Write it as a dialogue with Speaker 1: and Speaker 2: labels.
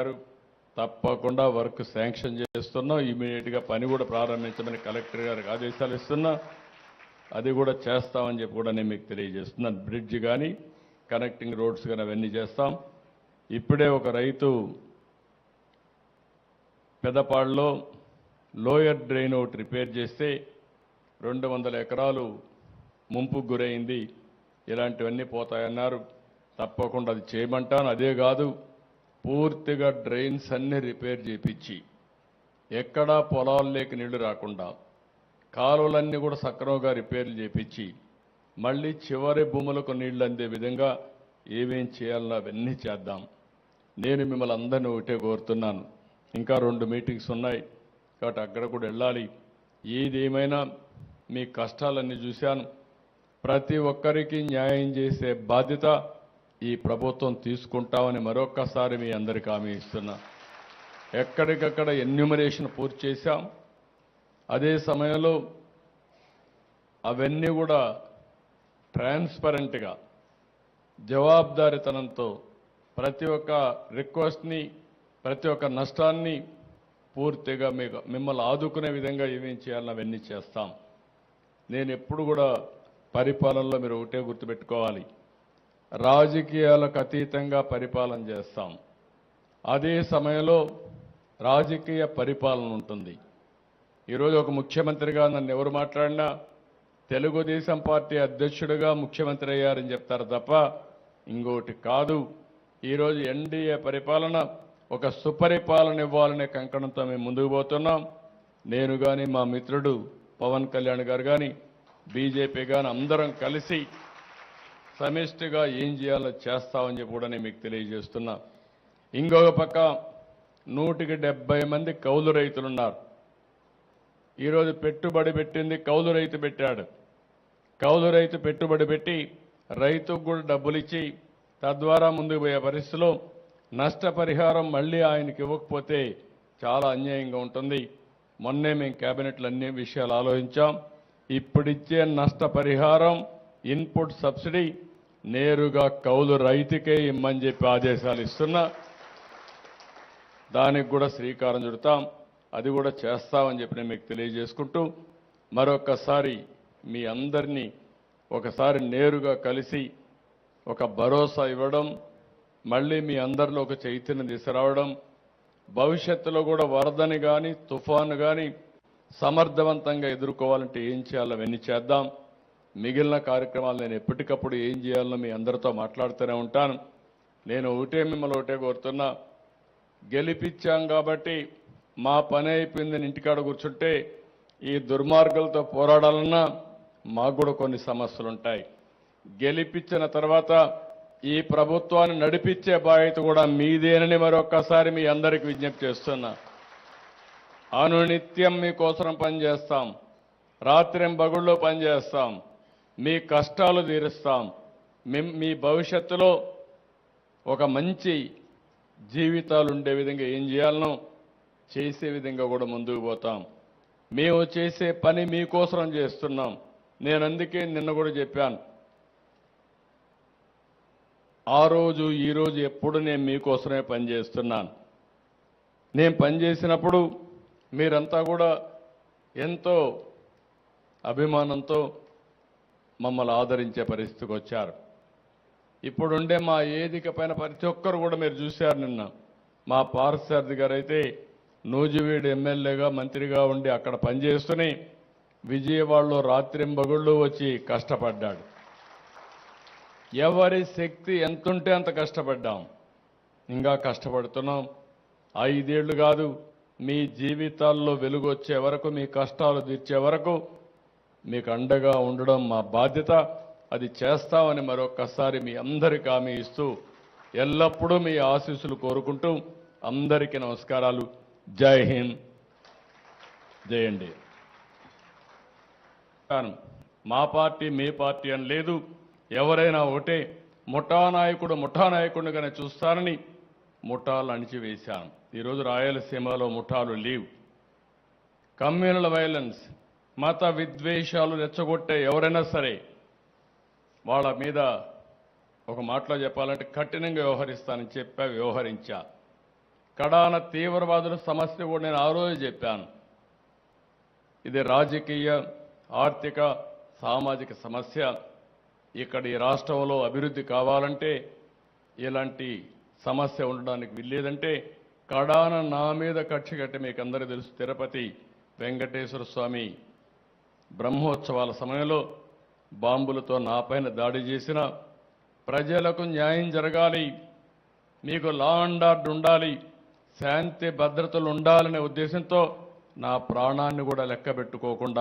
Speaker 1: గారు తప్పకుండా work sanction చేస్తున్నాం ఇమీడియట్గా పని కూడా ప్రారంభించమని కలెక్టర్ గారికి ఆదేశాలు ఇస్తున్నా. అది కూడా చేస్తామని చెప్పి కూడా నేను మీకు తెలియజేస్తున్నాను. బ్రిడ్జ్ కానీ కనెక్టింగ్ రోడ్స్ కానీ అవన్నీ చేస్తాం. ఇప్పుడే ఒక రైతు పెదపాడులో లోయర్ డ్రైన్ ఒకటి రిపేర్ చేస్తే రెండు వందల ఎకరాలు ముంపుకు గురైంది. ఇలాంటివన్నీ పోతాయన్నారు. తప్పకుండా అది చేయమంటాను. అదే కాదు పూర్తిగా డ్రైన్స్ అన్ని రిపేర్ చేపించి ఎక్కడా పొలాల్లోకి నీళ్ళు రాకుండా కాలువలన్నీ కూడా సక్రమంగా రిపేర్లు చేపించి మళ్ళీ చివరి భూములకు నీళ్ళు అందే విధంగా ఏమేం చేయాలో అవన్నీ చేద్దాం. నేను మిమ్మల్ని అందరినీ ఒకటే కోరుతున్నాను. ఇంకా రెండు మీటింగ్స్ ఉన్నాయి. కాబట్టి అక్కడ కూడా వెళ్ళాలి. ఏదేమైనా మీ కష్టాలన్నీ చూశాను. ప్రతి ఒక్కరికి న్యాయం చేసే బాధ్యత ఈ ప్రభుత్వం తీసుకుంటామని మరొక్కసారి మీ అందరికి హామీ ఇస్తున్నా. ఎక్కడికక్కడ ఎన్యూమరేషన్ పూర్తి చేశాం. అదే సమయంలో అవన్నీ కూడా ట్రాన్స్పరెంట్గా జవాబుదారితనంతో ప్రతి ఒక్క రిక్వెస్ట్ని ప్రతి ఒక్క నష్టాన్ని పూర్తిగా మీకు మిమ్మల్ని ఆదుకునే విధంగా ఏమేం చేయాలని అవన్నీ చేస్తాం. నేను ఎప్పుడు కూడా పరిపాలనలో మీరు ఒకటే గుర్తుపెట్టుకోవాలి. రాజకీయాలకు అతీతంగా పరిపాలన చేస్తాం. అదే సమయంలో రాజకీయ పరిపాలన ఉంటుంది. ఈరోజు ఒక ముఖ్యమంత్రిగా నన్ను ఎవరు మాట్లాడినా తెలుగుదేశం పార్టీ అధ్యక్షుడిగా ముఖ్యమంత్రి అయ్యారని చెప్తారు తప్ప ఇంకోటి కాదు. ఈరోజు ఎన్డీఏ పరిపాలన ఒక సుపరిపాలన ఇవ్వాలనే కంకణంతో మేము ముందుకు పోతున్నాం. నేను కానీ మా మిత్రుడు పవన్ కళ్యాణ్ గారు కానీ బీజేపీ కానీ అందరం కలిసి సమిష్టిగా ఏం చేయాలో చేస్తామని చెప్పి కూడా నేను మీకు తెలియజేస్తున్నా. ఇంకొక పక్క నూటికి డెబ్బై మంది కౌలు రైతులున్నారు. ఈరోజు పెట్టుబడి పెట్టింది కౌలు రైతు పెట్టాడు. కౌలు రైతు పెట్టుబడి పెట్టి రైతుకు కూడా డబ్బులు ఇచ్చి తద్వారా ముందుకు పోయే పరిస్థితిలో నష్టపరిహారం మళ్ళీ ఆయనకి ఇవ్వకపోతే చాలా అన్యాయంగా ఉంటుంది. మొన్నే మేము కేబినెట్లో అన్ని విషయాలు ఆలోచించాం. ఇప్పుడిచ్చే నష్టపరిహారం ఇన్పుట్ సబ్సిడీ నేరుగా కౌలు రైతుకే ఇమ్మని చెప్పి ఆదేశాలు ఇస్తున్నా. దానికి కూడా శ్రీకారం చుడతాం. అది కూడా చేస్తామని చెప్పి నేను మీకు తెలియజేసుకుంటూ మరొకసారి మీ అందరినీ ఒకసారి నేరుగా కలిసి ఒక భరోసా ఇవ్వడం మళ్ళీ మీ అందరిలో ఒక చైతన్యం తీసుకురావడం భవిష్యత్తులో కూడా వరదని కానీ తుఫాను కానీ సమర్థవంతంగా ఎదుర్కోవాలంటే ఏం చేయాలో అవన్నీ చేద్దాం. మిగిలిన కార్యక్రమాలు నేను ఎప్పటికప్పుడు ఏం చేయాలో మీ అందరితో మాట్లాడుతూనే ఉంటాను. నేను ఒకటే మిమ్మల్ని ఒకటే కోరుతున్నా గెలిపించాం కాబట్టి మా పని అయిపోయిందని ఇంటికాడ కూర్చుంటే ఈ దుర్మార్గులతో పోరాడాలన్నా మాకు కూడా కొన్ని సమస్యలు ఉంటాయి గెలిపించిన తర్వాత ఈ ప్రభుత్వాన్ని నడిపించే బాధ్యత కూడా మీదేనని మరొక్కసారి మీ అందరికి విజ్ఞప్తి చేస్తున్నా. అనునిత్యం మీకోసం పనిచేస్తాం. రాత్రింబగుళ్ళు పనిచేస్తాం. మీ కష్టాలు తీరుస్తాం. మిమ్- మీ భవిష్యత్తులో ఒక మంచి జీవితాలు ఉండే విధంగా ఏం చేయాలనో చేసే విధంగా కూడా ముందుకు పోతాం. మేము చేసే పని మీకోసం చేస్తున్నాం. నేను అందుకే నిన్న కూడా చెప్పాను. ఆ రోజు ఈరోజు ఎప్పుడు నేను మీకోసమే పనిచేస్తున్నాను నేను పనిచేసినప్పుడు మీరంతా కూడా ఎంతో అభిమానంతో మమ్మల్ని ఆదరించే పరిస్థితికి వచ్చారు. ఇప్పుడుండే మా ఏదిక పైన ప్రతి ఒక్కరు కూడా మీరు చూశారు నిన్న. మా పార్సారథి గారు అయితే నూజివీడు ఎమ్మెల్యేగా మంత్రిగా ఉండి అక్కడ పనిచేస్తూనే విజయవాడలో రాత్రింబగుళ్ళు వచ్చి కష్టపడ్డాడు. ఎవరి శక్తి ఎంతుంటే అంత కష్టపడ్డాం. ఇంకా కష్టపడుతున్నాం. ఐదేళ్ళు కాదు మీ జీవితాల్లో వెలుగు వచ్చే వరకు మీ కష్టాలు తీర్చే వరకు మీకు అండగా ఉండడం మా బాధ్యత. అది చేస్తామని మరొక్కసారి మీ అందరికి హామీ ఇస్తూ ఎల్లప్పుడూ మీ ఆశీస్సులు కోరుకుంటూ అందరికీ నమస్కారాలు. జై హింద్. జై అండి. మా పార్టీ మీ పార్టీ అని లేదు. ఎవరైనా ఒకటే ముఠా నాయకుడు ముఠా నాయకుడిగానే చూస్తారని ముఠాలు అణిచివేశాను. ఈరోజు రాయలసీమలో ముఠాలు లేవు. కమ్యూనల్ వైలెన్స్ మత విద్వేషాలు రెచ్చగొట్టే ఎవరైనా సరే వాళ్ళ మీద ఒక మాటలో చెప్పాలంటే కఠినంగా వ్యవహరిస్తానని చెప్పా వ్యవహరించా. కడాన తీవ్రవాదుల సమస్య కూడా నేను ఆ రోజు చెప్పాను. ఇది రాజకీయ ఆర్థిక సామాజిక సమస్య. ఇక్కడ ఈ రాష్ట్రంలో అభివృద్ధి కావాలంటే ఇలాంటి సమస్య ఉండడానికి వీల్లేదంటే కడాన నా మీద కక్ష కట్టి మీకు అందరూ తెలుసు తిరుపతి వెంకటేశ్వర స్వామి బ్రహ్మోత్సవాల సమయంలో బాంబులతో నాపైన దాడి చేసిన ప్రజలకు న్యాయం జరగాలి. మీకు లా అండ్ ఆర్డర్ ఉండాలి. శాంతి భద్రతలు ఉండాలనే ఉద్దేశంతో నా ప్రాణాన్ని కూడా లెక్క పెట్టుకోకుండా